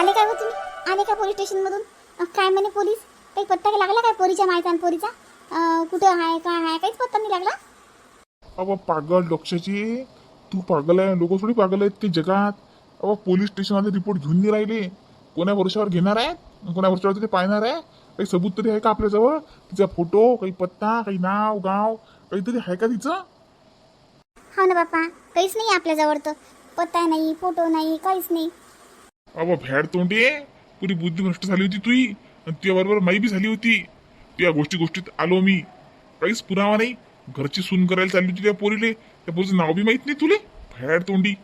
आले काय हो तुम्ही? आले काय पोलीस स्टेशनमधून काय म्हणे पोलीस काही पत्ता लागला काय पोरीच्या मायचा आणि पोरीचा? कुठं आहे काय आहे? काहीच पत्ता नाही लागला? अबा पागल डोक्षाची तू पागल आहे लोक थोडी पागल आहेत ते जगात. अबा पोलीस स्टेशनमध्ये रिपोर्ट घेऊन नाही राहिले. कोण्या वर्षावर घेणार आहे कोण्या वर्षावर ते पाहणार आहे काही सबूत तरी आहे का आपल्याजवळ? तिचा फोटो काही पत्ता काही नाव गाव काहीतरी आहे का तिचं? हो ना बाप्पा काहीच नाही आपल्याजवळ तर. पत्ता नाही फोटो नाही काहीच नाही. अबा फॅड तोंडी पुरी बुद्धी भ्रष्ट झाली होती तुही आणि तुझ्याबरोबर माई बी झाली होती. त्या गोष्टी गोष्टीत आलो मी. काहीच पुरावा नाही. घरची सून करायला चालली होती त्या पोरीले. त्या पोरीचं नाव बी माहीत नाही तुले. फॅड तोंडी.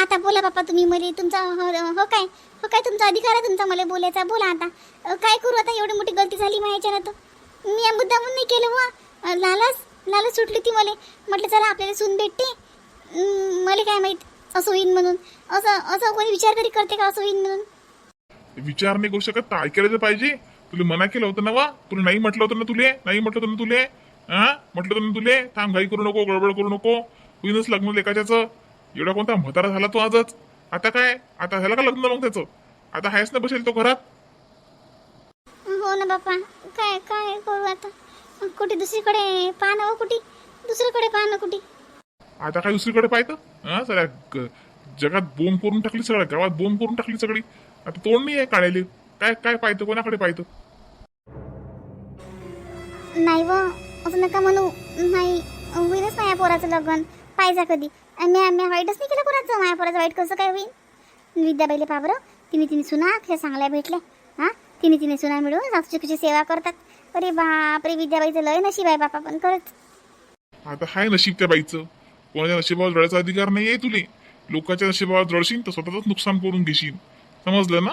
आता बोला बापा तुम्ही मला तुमचा हो हो काय? हो काय तुमचा अधिकार आहे तुमचा मला बोलायचा? बोला आता. अ, काय करू आता? एवढी मोठी गलती झाली माझ्याच्यानं तर. मी या मुद्दामून नाही केलं व लालच लालच सुटली ती मला. म्हटलं चला आपल्याला सून भेटते. अं, मला काय माहीत? असं होईन म्हणून. असं असं कोणी विचार तरी करते का असं होईन म्हणून? विचार नाही करू शकत. तर ऐकायला तर पाहिजे. तुला मना केलं होतं ना वा? तुला नाही म्हटलं होतं ना तुले? नाही म्हटलं होतं ना तुले? हा म्हटलं होतं ना तुले? थांब घाई करू नको गडबड करू नको. होईनच लग्न लेखाच्याच एवढा कोणता म्हातारा झाला तो आजच. आता काय? आता झालं का लग्न मग त्याचं? आता आहेस ना बसेल तो घरात? हो ना बाप्पा. काय काय करू आता? कुठे दुसरीकडे पाहणं हो कुठे? दुसरीकडे पाहणं कुठे? आता काय दुसरीकडे पाहतं? हा सगळ्या ग- जगात बोंब करून टाकली सगळ्या गावात बोंब करून टाकली सगळी. आता तोड नाही आहे काढायला. काय काय पाहतं कोणाकडे पाहतं? नाही व असं नका म्हणू. नाही होईलच नाही या पोराचं लग्न. पाहिजे कधी. आणि मी मी वाईटच नाही केलं पोराचं. माझ्या पोराचं वाईट कसं काय होईल विद्याबाईले पहा बरं. तिने तिने सुना त्या चांगल्या भेटल्या. हां तिने तिने सुना मिळून सासूची सेवा करतात. अरे बाप रे विद्याबाईचं लय नशीब आहे बापा पण खरंच. आता हाय नशीब त्या बाईचं. कोणाच्या नशिबावर जळायचा अधिकार नाही आहे तुले. लोकांच्या नशिबावर जळशील तर स्वतःच नुकसान करून घेशील. समजलं ना?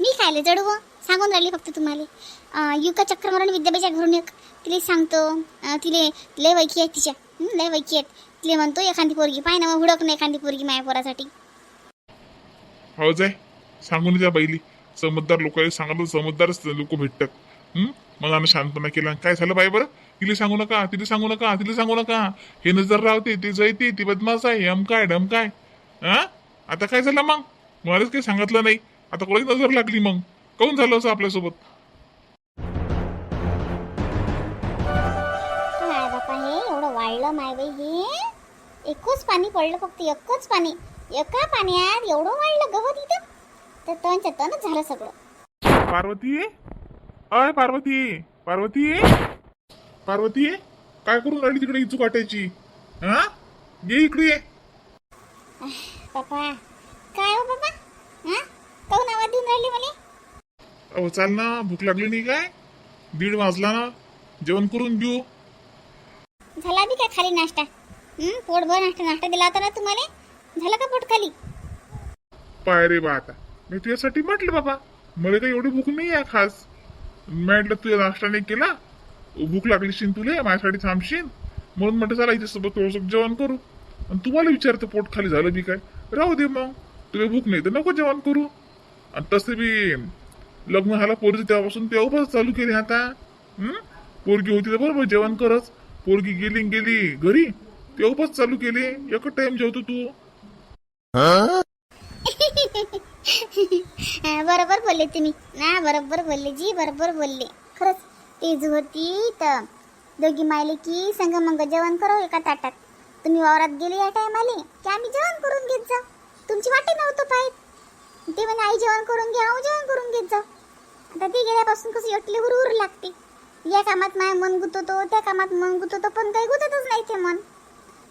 मी खायला जडू व. सांगून राहिली फक्त तुम्हाला. युका चक्र मारून घरून एक तिला सांगतो. अं, तिले लय वैकी आहेत तिच्या. हं, लय वैकी आहेत. तिले म्हणतो एखादी पोरगी पाय ना हुडक ना एखादी पोरगी माझ्या पोरासाठी. हो जाय. सांगून द्या बाईली. समजदार लोकांना सांगायला समजदारच लोक भेटतात. हं? मनानं शांतपणा केला. काय झालं बाई बरं? तिला सांगू नका तिला सांगू नका तिला सांगू नका. हे नजर राहते ते जयते ते बदमाश आहे हम काय डम काय? हा? आता काय झालं मग? मलाच काही सांगितलं नाही. आता कोणाची नजर लागली मग? काऊन झालं असं आपल्यासोबत? काय बापा हे एवढं वाढलं माय बाई हे? एकच पाणी पडलं फक्त एकच पाणी. एका पाण्यात एवढं वाढलं गवत इथं? तर तणच्या तणच झालं सगळं. पार्वती? अय पार्वती. पार्वती? पार्वती काय करून राहिली तिकडे इचू काटायची हा? ये इकडे ये. काय हो बाबा हा? काऊन आवाज देऊन राहिली मला? अहो चाल ना भूक लागली नाही काय? दीड वाजला ना. जेवण करून देऊ झाला बी काय खाली नाश्ता? हं, पोटभर नाश्ता नाश्ता दिला होता ना तुम्हाला? झाला का पोट खाली? पाय रे बा आता. मी तुझ्यासाठी म्हटलं बाबा. मला काही एवढी भूक नाही आहे खास. मी म्हटलं तुझ्या नाश्ता नाही केला? भूक लागली शिन तुले माझ्यासाठी थांबशीन म्हणून म्हटलं चला हिच्यासोबत थोडंसं जेवण करू. आणि तुम्हाला विचारतं पोट खाली झालं बी काय? राहू दे मग तुला भूक नाही तर नको जेवण करू. आणि तसं बी लग्न झालं पोरगी तेव्हापासून तेव्हापासून चालू केले आता. पोरगी होती तर बरोबर जेवण करच पोरगी गेली गेली घरी तेव्हापास चालू केले. एकच टाइम जेवतो तू. हा, बरोबर बोलले तुम्ही. ना बरोबर बोलले जी बरोबर बोलले. खरंच तेज होती तर दोघी मायले की संग मग जेवण करो एका ताटात. तुम्ही वावरात गेले या टायमाले की आम्ही जेवण करून घेत जाऊ. तुमची वाटे नव्हतं पाहिजे ते म्हणे आई जेवण करून घ्या आऊ जेवण करून घेत जाऊ. आता ते गेल्यापासून कसं एकटी उर उर लागते. या कामात माय मन गुतवतो त्या कामात मन गुतवतो पण काही गुततच नाही ते मन.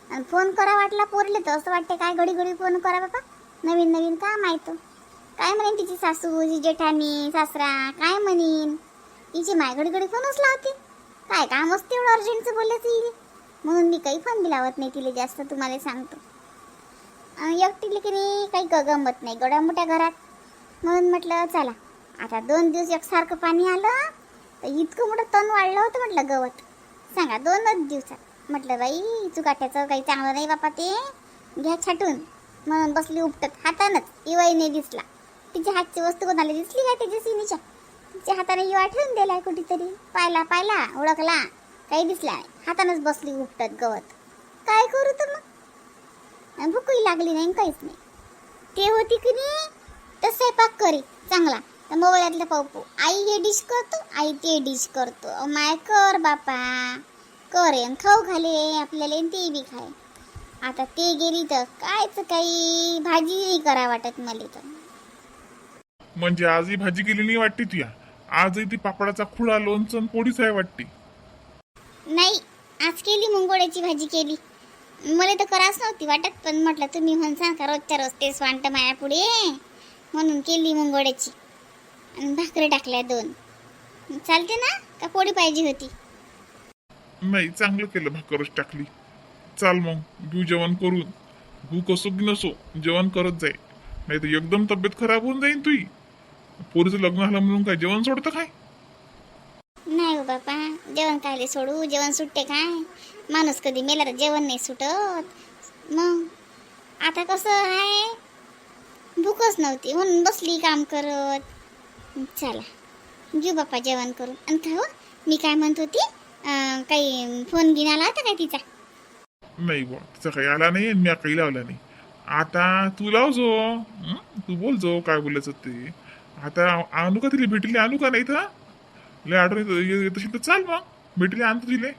आणि फोन करा वाटला पोरले तर असं वाटते काय घडी घडी फोन करा बाबा. नवीन नवीन काम आहे तो. काय म्हणेन तिची सासू तिची जेठाणी सासरा काय म्हणेन? तिची माय फोनच लावते. काय काम असते एवढं अर्जंटचं बोलायचं येईल म्हणून मी काही फोन बी लावत नाही तिला जास्त तुम्हाला सांगतो. एकटीले की नाही काही ग- गमत नाही गड्या मोठ्या घरात. म्हणून म्हटलं चला. आता दोन दिवस एकसारखं पाणी आलं तर इतकं मोठं तण वाढलं होतं म्हटलं गवत. सांगा दोनच दिवसात. म्हटलं बाई चुकाट्याचं काही चांगलं नाही बापा ते. घ्या छाटून. म्हणून बसली उपटत हातानंच. इवाई नाही दिसला. तिच्या हातची वस्तू कोणाला दिसली काय त्याच्या सिनीच्या. तिच्या हाताने युवा ठेवून दिलाय कुठेतरी. पाहिला पाहिला ओळखला. काही दिसला नाही हातानच बसली उपटत गवत. काय करू तर मग? भूकही लागली नाही काहीच नाही. ते होती की नाही तर स्वयंपाक करी. चांगला. तर मोबाईलातलं पाहू आई हे डिश करतो आई ते डिश करतो. माय कर बापा. करेन खाऊ घाले आपल्याला आणि ते बी खाय. आता ते गेली तर कायच काही? भाजी नाही करा वाटत मला तर. म्हणजे आजही भाजी केली नाही वाटते तुया? आजही ती पापडाचा खुळा लोणचं पोळीच आहे वाटते. नाही आज केली मुंगोड्याची भाजी केली. मला तर करावंच नव्हती वाटत पण म्हटलं तुम्ही म्हणसान का रोजच्या रोज तेच वांट माया पुढे म्हणून केली मुंगोड्याची आणि भाकरी टाकल्या दोन. चालते ना? का पोळी पाहिजे होती? नाही चांगलं केलं भाकरच टाकली. चाल मग घेऊ जेवण करून. भूक असो की नसो जेवण करत जाई नाही तर एकदम तब्येत खराब होऊन जाईन तुई पोरीचं लग्न झालं म्हणून काय जेवण सोडतं काय? नाही हो बापा जेवण कायले सोडू? जेवण सुटते काय? माणूस कधी मेला तर जेवण नाही सुटत. मग? आता कसं आहे? भूकच नव्हती म्हणून बसली काम करत. चला घेऊ बापा जेवण करून. आणि काय हो मी काय म्हणत होती काही फोन घेऊन आला होता काय तिचा? नाही बुवा तिचा काही आला नाही आणि मी काही लावला नाही. आता तू लाव जो हं? तू बोल जो काय बोलायचं ते. आता आणू का तिला? भेटली आणू का नाही तर? लय आठवण येत असेल तर चाल मग. भेटली आणतो तिले.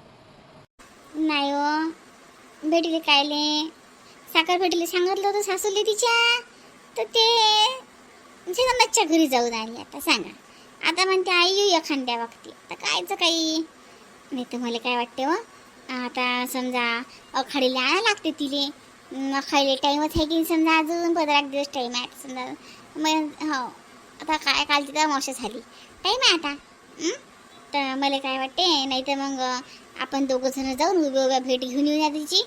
नाही हो. भेटले कायले साखर भेटले सांगितलं होतं सासूले तिच्या. तर ते जगन्नाथच्या घरी जाऊन आली आता सांगा. आता म्हणते आई येऊ एखाद्या वागते आता कायचं काही? नाही तर मला काय वाटते व आता समजा अखाडीला आणा लागते तिले. अखाडीला टाईमच आहे की समजा अजून? पंधरा एक दिवस टाईम आहे. समजा मग हो. आता काय काल तिथं मावशी झाली. टाईम आहे आता? तर मला काय वाटते नाही तर मग आपण दोघं जण जाऊन उभ्या उभ्या भेट घेऊन येऊया तिची.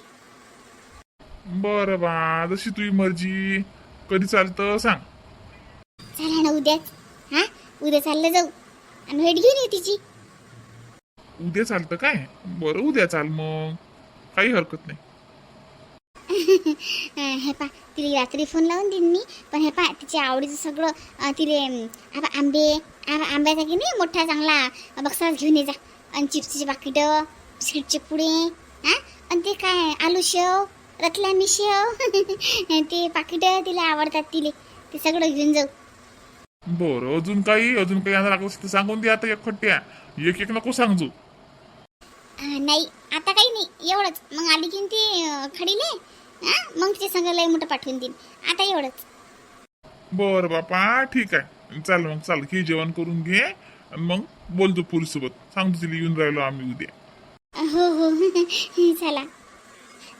बरं बा जशी तुझी मर्जी. कधी चालतं सांग. चला ना उद्याच. हा? उद्या चाललं जाऊ. आणि भेट घेऊन येऊ तिची. उद्या चालतं काय? बरं उद्या चाल मग. काही हरकत नाही. हे पा तिला रात्री फोन लावून देईन मी. पण हे पा तिच्या आवडीचं सगळं तिले आबा आंबे आबा आंब्याचा की नाही मोठा चांगला बक्साच घेऊन ये जा. आणि चिप्सचे पाकिटं बिस्किटचे पुडे हा? आणि ते काय आलू शेव रतलामी शेव ते पाकिटं तिला आवडतात तिले. ते सगळं घेऊन जाऊ. बरं अजून काही अजून काही आणा लागलं सांगून दे आता एक खट्ट्या एक एक नको सांगजो. नाही आता काही नाही एवढंच. मग आली की ती खडीले? मग तिच्या संग लय मोठं पाठवून देईन. आता एवढंच. बरं बापा ठीक आहे. चाल मग चाल. घे जेवण करून घे. आणि मग बोलतो पुरीसोबत. सांगतो तिला येऊन राहिलो आम्ही उद्या. हो हो. चला.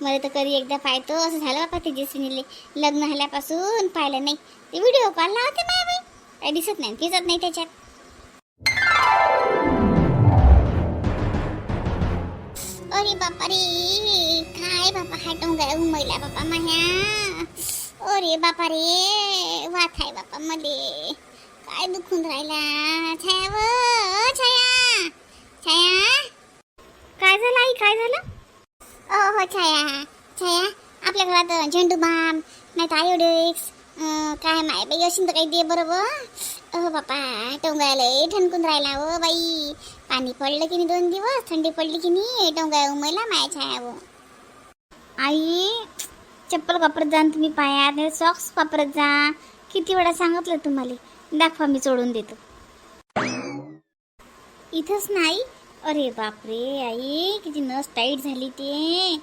मला तर कधी एकदा पाहतो. असं झालं बापा तेजस्विनीले लग्न झाल्यापासून पाहिलं नाही. ते व्हिडिओ कॉल लावते माय बाई. दिसत नाही दिसत नाही त्याच्यात. बापा रे काय बापा हा टोंगळ्या उमयला बापा माह्या अरे बापा रे वाथ आहे बापा मले काय दुखून राहिला छाया व छाया छाया काय झालं आई काय झालं ओ हो छाया छाया आपल्या घरात झेंडू बाम नाही तर आयोडेक्स काय माय बाई असेल तर काही दे बरोबर अहो बापा टोंगायला ठणकून राहिला हो बाई पाणी पडलं की नाही दोन दिवस थंडी पडली की नाही टोंगाय उमयला माय छाया हो आई चप्पल वापरत जा न तुम्ही पायात सॉक्स वापरत जा. किती वेळा सांगितलं तुम्हाला? दाखवा मी सोडून देतो. इथंच नाही? अरे बापरे आई किती नस टाईट झाली ते.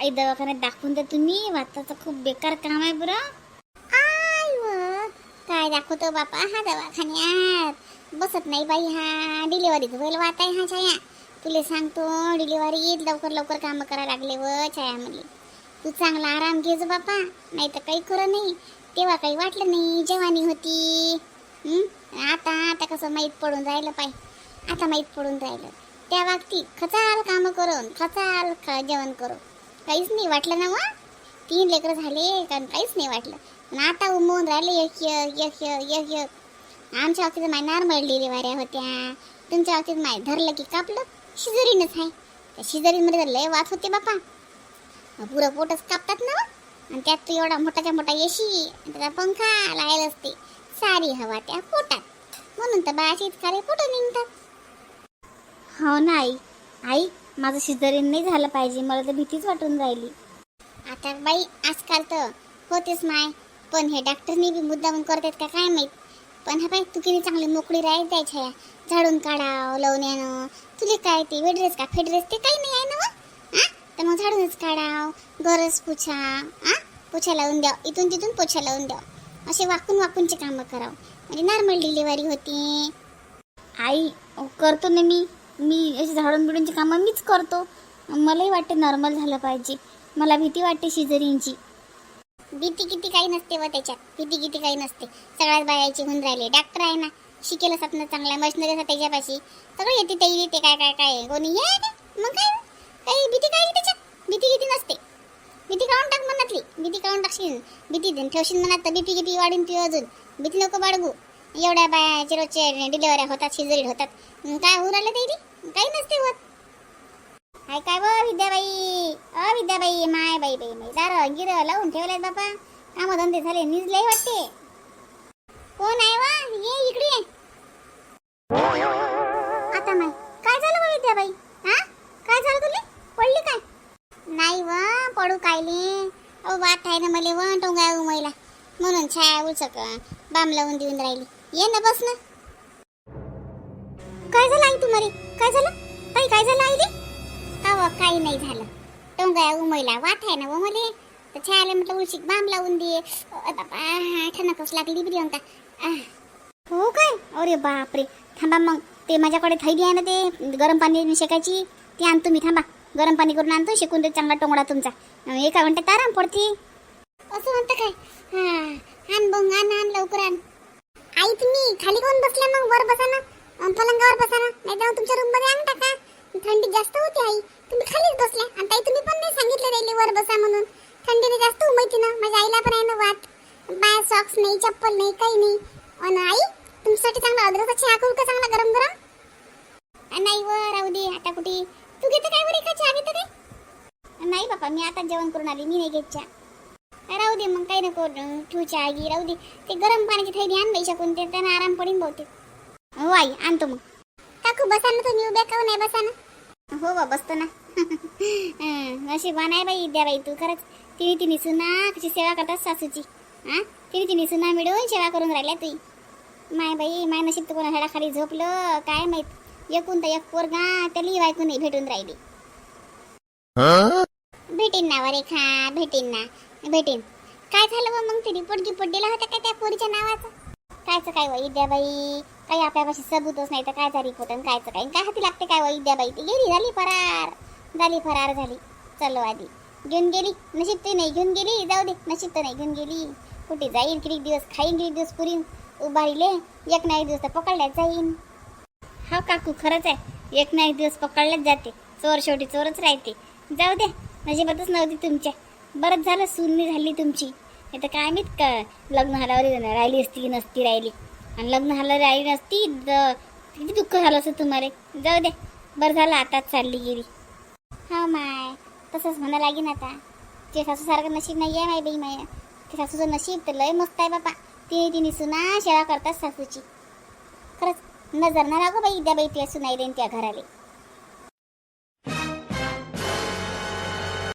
आई दवाखान्यात दाखवून द्या तुम्ही. वाताचं खूप बेकार काम आहे बरं. काय दाखवतो बापा? हा दवाखान्यात. बसत नाही बाई हा डिलिव्हरीचं बैल वात आहे हा छाया. तुले सांगतो डिलिव्हरीत लवकर लवकर कामं करायला लागले व छाया म्हणली. तू चांगला आराम घे जो बापा नाही तर काही खरं नाही. तेव्हा काही वाटलं नाही जवानी होती. आता आता कसं माहीत पडून राहिलं पाय. आता माहीत पडून राहिलं. त्या बाबतीत खचाल कामं करून खचाल ख जेवण करू काहीच नाही वाटलं ना मग तीन लेकरं झाले कारण काहीच नाही वाटलं. पण आता उमवून राहिले एक एक एक एक एक एक. आमच्या बाबतीत माय नॉर्मल डिलिव्हऱ्या होत्या. तुमच्या बाबतीत माय धरलं की कापलं. शिजरीनच आहे. त्या शिजरीनमध्ये तर लय वाच होते बापा. पुरं पोटच कापतात ना. आणि त्यात तू एवढा मोठाच्या मोठा येशी त्याचा पंखा लायला असते. सारी हवा त्या पोटात. म्हणून तर बाळाचे इतकारे पोटं निघतात. हो ना आई. आई माझं शिजरीन नाही झालं पाहिजे. मला तर भीतीच वाटून राहिली. आता बाई आजकाल तर होतेच माय. पण हे डॉक्टरनी बी मुद्दामून करतात का काय माहीत? पण हा पाय तू किती चांगली मोकळी राहील द्यायच्या झाडून काढाव लवण्यानं तुले काय ते वेड्रेस का? फेड्रेस ते काही नाही आहे ना व? तर मग झाडूनच काढाव गरज पुछा आ? पोछा लावून द्या इथून तिथून पोछा लावून द्या असे वाकून वाकूनचे कामं करावं. म्हणजे नॉर्मल डिलिव्हरी होती. आई करतो ना मी. मी असे झाडून बिडूनची कामं मीच करतो. मलाही वाटते नॉर्मल झालं पाहिजे. मला भीती वाटते शिजरींची. भीती किती काही नसते व त्याच्यात. भीती किती काही नसते. सगळ्यात बायाची होऊन राहिले. डॉक्टर आहे ना. शिकेल असतात ना चांगल्या. मशिनरी असतात त्याच्यापाशी. सगळं येते ते येते काय काय काय. कोणी ये मग काय? काही भीती काय त्याच्यात? भीती किती नसते. भीती काढून टाक मनातली. भीती काढून टाकशील. भीती देऊन ठेवशील मनात तर भीती किती वाढून पिऊ अजून. भीती नको बाळगू. एवढ्या बायाचे रोजचे डिलेवऱ्या होतात शिजरी होतात. मग काय होऊन राहिलं ते काही नसते होत. हाय काय व विद्याबाई? अ विद्याबाई माय बाई बाई बाई. दार गिर लावून ठेवलेत बापा. काम धंदे झाले निजले वाटते. कोण आहे वा? ये इकडे ये. आता माय काय झालं बा विद्याबाई? हा? काय झालं तुले? पडली काय? नाही व पडू कायले. अहो वाट आहे ना मला व टोंगा उमयला. म्हणून छाया उचक बाम लावून देऊन राहिली. ये ना बस ना. काय झालं आई तुम्हाला काय झालं? ताई काय झालं आईले? अव काही नाही झालं. टोंगा उमयला वाट आहे ना व मले तर छायाला म्हटलं उलशीक बाम लावून दे. बाबा ठणकच लागली प्रियंका. हो काय? अरे बापरे. थांबा मग ते माझ्याकडे थैली आहे ना ते गरम पाणी शेकायची ती आणतो मी थांबा. गरम पाणी करून आणतो शेकून ते चांगला टोंगडा तुमचा. एका घंट्यात आराम पडते असं म्हणतं काय? हा आण बंग आण आण लवकर आण. आई तुम्ही खाली कोण बसल्या मग? वर बसा ना. पलंगावर बसा ना. नाही तर तुमच्या रूममध्ये आण टाका थंडी जास्त होती आई. तुम्ही खालीच बसल्या. आणि ताई तुम्ही पण नाही सांगितलं राहिले वर बसा म्हणून. थंडीने जास्त उमयती ना. माझ्या आईला पण आहे ना वाट. बाय सॉक्स नाही चप्पल नाही काही नाही. अन आई तुमच्यासाठी चांगला अद्रकचा चहा करू का चांगला गरम गरम? नाही व राहू दे आता कुठे? तू घेते काय बरं का चहा घेते काय? नाही बापा मी आता जेवण करून आली मी नाही घेत चहा. राहू दे मग काही नको. तू ठेवू चहा घे राहू दे. ते गरम पाण्याची थैली आण बाई शकून ते त्यांना आराम पडीन बहुतेक. हो आई आणतो मग. काकू बसा ना तुम्ही उभ्या काहून हो, नाही बसा ना. हो बा बसतो ना. नशिबान आहे बाई द्या बाई तू खरंच तिने तिने सुना कशी सेवा करतात सासूची. हा? तिने तिने सुना मिळून सेवा करून राहिल्या तुई माय बाई माय नशीब तू कोणा खाली झोपलं काय माहीत? एकूण तर एक पोरगा त्याला ऐकून नाही भेटून राहिली. भेटीन ना रेखा भेटीन ना भेटीन. काय झालं बा मग ते रिपोर्ट गिपोर्ट दिला होता काय त्या पोरीच्या नावाचा? कायचं काय वै बाई? काही आपल्यापाशी सबूतच नाही तर कायचा रिपोर्ट आणि कायचं काय? काय हाती लागते काय वै बाई? ती गेली झाली फरार. झाली फरार झाली. चलो आधी. घेऊन गेली? नशीब ते नाही. घेऊन गेली? जाऊ दे. नशीब तर नाही. घेऊन गेली. कुठे जाईन? किती दिवस खाईन? किती दिवस पुरीन? उभारीले. एक ना एक दिवस तर पकडल्यात जाईन. हा काकू खरंच आहे. एक ना एक दिवस पकडल्याच जाते. चोर शेवटी चोरच राहते. जाऊ दे. नशिबातच नव्हती तुमच्या. बरंच झालं. सुन्नी झाली तुमची. नाही तर काय माहीत का? लग्न झाल्यावर राहिली असती की नसती राहिली. आणि लग्न झालं राहिली नसती तर किती दुःख झालं असं तुम्हाला. जाऊ दे. बरं झालं. आताच चालली गेली. हा माय तसंच म्हणा लागेन आता. ते सासूसारखं नशीब नाही आहे माय बाई माय. ते सासूचं नशीब तर लय मस्त आहे बापा. तिने तिने सुना शेळा करतात सासूची. खरंच नजर ना लागो बाई द्या बाई तुझ्या सुनाई देईन त्या घराले.